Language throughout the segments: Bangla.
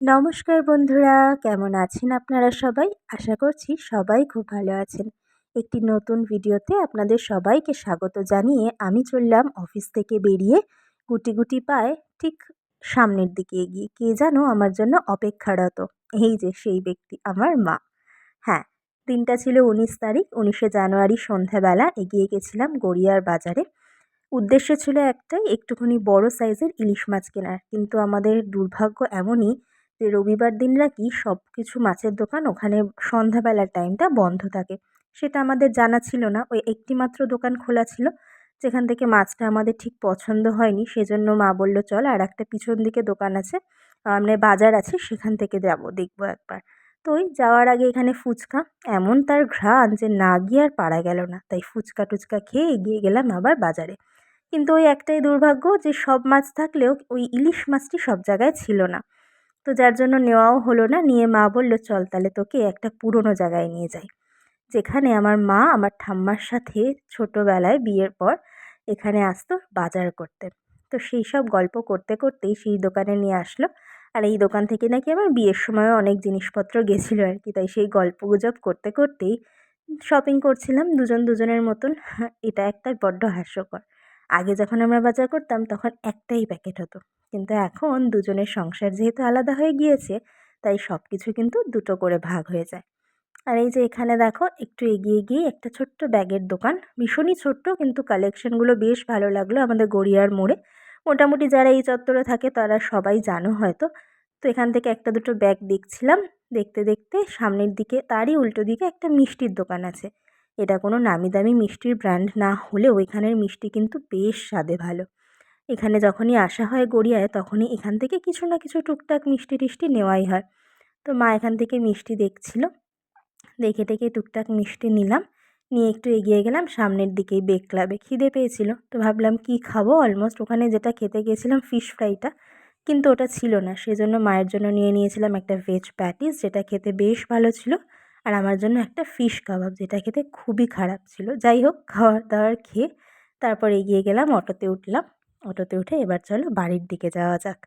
নমস্কার বন্ধুরা, কেমন আছেন আপনারা সবাই? আশা করছি সবাই খুব ভালো আছেন। একটি নতুন ভিডিওতে আপনাদের সবাইকে স্বাগত জানিয়ে আমি চললাম অফিস থেকে বেরিয়ে গুটি গুটি পায়ে ঠিক সামনের দিকে এগিয়ে। কে জানো আমার জন্য অপেক্ষারত? এই যে সেই ব্যক্তি, আমার মা। হ্যাঁ দিনটা ছিল উনিশ তারিখ, উনিশে জানুয়ারি সন্ধ্যাবেলা এগিয়ে গেছিলাম গড়িয়ার বাজারে। উদ্দেশ্য ছিল একটাই, একটুখানি বড় সাইজের ইলিশ মাছ কেনার। কিন্তু আমাদের দুর্ভাগ্য এমনই যে রবিবার দিন নাকি সব কিছু মাছের দোকান, ওখানে সন্ধ্যাবেলার টাইমটা বন্ধ থাকে। সেটা আমাদের জানা ছিল না। ওই একটি মাত্র দোকান খোলা ছিল, যেখান থেকে মাছটা আমাদের ঠিক পছন্দ হয়নি। সেজন্য মা বলল, চল আর একটা পিছন দিকে দোকান আছে মানে বাজার আছে, সেখান থেকে যাব, দেখব একবার। তো ওই যাওয়ার আগে এখানে ফুচকা। এমন তার ঘ্রাণ যে না গিয়ে আর পারা গেল না। তাই ফুচকা টুচকা খেয়ে এগিয়ে গেলাম আবার বাজারে। কিন্তু ওই একটাই দুর্ভাগ্য যে সব মাছ থাকলেও ওই ইলিশ মাছটি সব জায়গায় ছিল না। তো যার জন্য নেওয়াও হলো না। নিয়ে মা বলল, চল তাহলে তোকে একটা পুরনো জায়গায় নিয়ে যাই। যেখানে আমার মা আমার ঠাম্মার সাথে ছোটোবেলায় বিয়ের পর এখানে আসতো বাজার করতে। তো সেই সব গল্প করতে করতেই সেই দোকানে নিয়ে আসলো। আর এই দোকান থেকে নাকি আমার বিয়ের সময়ও অনেক জিনিসপত্র গেছিল আর কি। তাই সেই গল্প গুজব করতে করতেই শপিং করছিলাম দুজন দুজনের মতন। এটা একটা বড্ড হাস্যকর। আগে যখন আমরা বাজার করতাম, তখন একটাই প্যাকেট হতো। কিন্তু এখন দুজনের সংসার যেহেতু আলাদা হয়ে গিয়েছে, তাই সব কিছু কিন্তু দুটো করে ভাগ হয়ে যায়। আর এই যে এখানে দেখো, একটু এগিয়ে গিয়ে একটা ছোট্ট ব্যাগের দোকান। ভীষণই ছোট্ট, কিন্তু কালেকশনগুলো বেশ ভালো লাগল আমাদের গড়িয়ার মোড়ে। মোটামুটি যারা এই চত্বরে থাকে, তারা সবাই জানো হয়তো। তো এখান থেকে একটা দুটো ব্যাগ দেখছিলাম। দেখতে দেখতে সামনের দিকে, তারই উল্টো দিকে একটা মিষ্টির দোকান আছে। এটা কোনো নামি দামি মিষ্টির ব্র্যান্ড না হলেও এখানের মিষ্টি কিন্তু বেশ স্বাদে ভালো। এখানে যখনই আসা হয় গড়িয়ায় তখনই এখান থেকে কিছু না কিছু টুকটাক মিষ্টি টিষ্টি নেওয়াই হয়। তো মা এখান থেকে মিষ্টি দেখছিল, দেখে টেকে টুকটাক মিষ্টি নিলাম, নিয়ে একটু এগিয়ে গেলাম, সামনের দিকেই বেক ক্লাবে খিদে পেয়েছিল। তো ভাবলাম কি খাব? অলমোস্ট ওখানে যেটা খেতে গিয়েছিলাম ফিশ ফ্রাইটা কিন্তু ওটা ছিল না। সেজন্য মায়ের জন্য নিয়ে নিয়েছিলাম একটা ভেজ প্যাটিস যেটা খেতে বেশ ভালো ছিল। আর আমার জন্য একটা ফিশ কাবাব যেটা খেতে খুবই খারাপ ছিল। যাই হোক, খাওয়ার দাওয়ার খেয়ে তারপর এগিয়ে গেলাম, অটোতে উঠলাম। অটোতে উঠে এবার চলো বাড়ির দিকে যাওয়া যাক।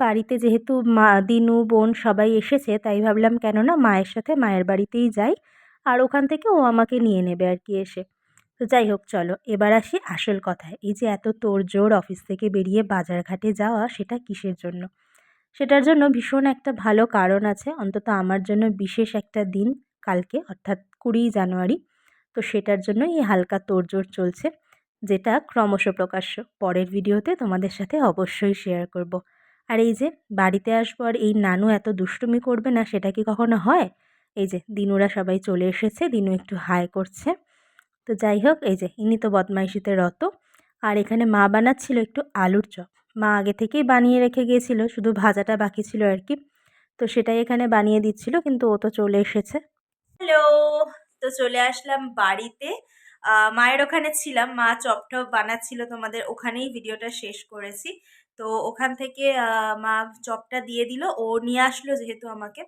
বাড়িতে যেহেতু মা, দিনু, বোন সবাই এসেছে, তাই ভাবলাম কেননা মায়ের সাথে মায়ের বাড়িতেই যাই। আর ওখান থেকে ও আমাকে নিয়ে নেবে আর কি এসে। তো যাই হোক, চলো এবার আসি আসল কথায় এই যে এত তোড়জোড় অফিস থেকে বেরিয়ে বাজারঘাটে যাওয়া, সেটা কিসের জন্য? সেটার জন্য ভীষণ একটা ভালো কারণ আছে। অন্তত আমার জন্য বিশেষ একটা দিন। কালকে, অর্থাৎ কুড়িই জানুয়ারি। তো সেটার জন্য এই হালকা তোড়জোড় চলছে, যেটা ক্রমশ প্রকাশ্য পরের ভিডিওতে তোমাদের সাথে অবশ্যই শেয়ার করব। আর এই যে বাড়িতে আসব আর এই নানু এত দুষ্টুমি করবে না, সেটা কি কখনো হয়? এই যে দিনুরা সবাই চলে এসেছে, দিনু একটু হাই করছে। তো যাই হোক, এই যে ইনি তো বদমাইশিতে রত। আর এখানে মা বানাচ্ছিল একটু আলুর চপ। মা আগে থেকেই বানিয়ে রেখে গিয়েছিল, শুধু ভাজাটা বাকি ছিল আর কি। তো সেটাই এখানে বানিয়ে দিচ্ছিল, কিন্তু ও তো চলে এসেছে। হ্যালো, তো চলে আসলাম বাড়িতে। মায়ের ওখানে ছিলাম, মা চপ টপ বানাচ্ছিল, তোমাদের ওখানেই ভিডিওটা শেষ করেছি। তো ওখান থেকে মা চপটা দিয়ে দিল, ও নিয়ে আসলো যেহেতু আমাকে।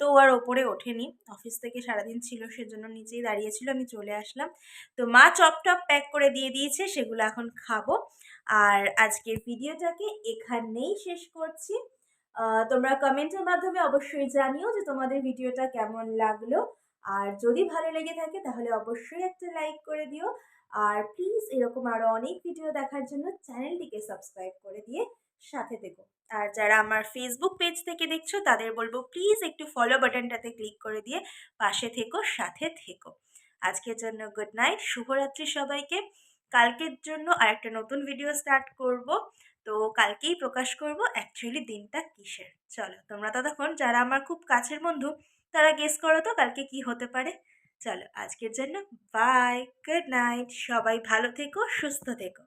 তো ও আর ওপরে ওঠেনি, অফিস থেকে সারাদিন ছিল, সেজন্য নিচেই দাঁড়িয়েছিল আমি চলে আসলাম। তো মা চপ টপ প্যাক করে দিয়ে দিয়েছে, সেগুলো এখন খাব। আর আজকের ভিডিওটাকে এখানেই শেষ করছি। তোমরা কমেন্টের মাধ্যমে অবশ্যই জানিও যে তোমাদের ভিডিওটা কেমন লাগল। আর যদি ভালো লেগে থাকে তাহলে অবশ্যই একটা লাইক করে দিও। আর প্লিজ এরকম আরও অনেক ভিডিও দেখার জন্য চ্যানেলটিকে সাবস্ক্রাইব করে দিয়ে সাথে থেকো। আর যারা আমার ফেসবুক পেজ থেকে দেখছ তাদের বলব প্লিজ একটু ফলো বাটনটাতে ক্লিক করে দিয়ে পাশে থেকো, সাথে থেকো। আজকের জন্য গুড নাইট শুভরাত্রি সবাইকে। কালকের জন্য আর একটা নতুন ভিডিও স্টার্ট করব। তো কালকেই প্রকাশ করব অ্যাকচুয়ালি দিনটা কিসের? চলো, তোমরা ততক্ষণ যারা আমার খুব কাছের বন্ধু, তারা গেস করো তো কালকে কি হতে পারে? চলো, আজকের জন্য বাই গুড নাইট সবাই ভালো থেকো, সুস্থ থেকো।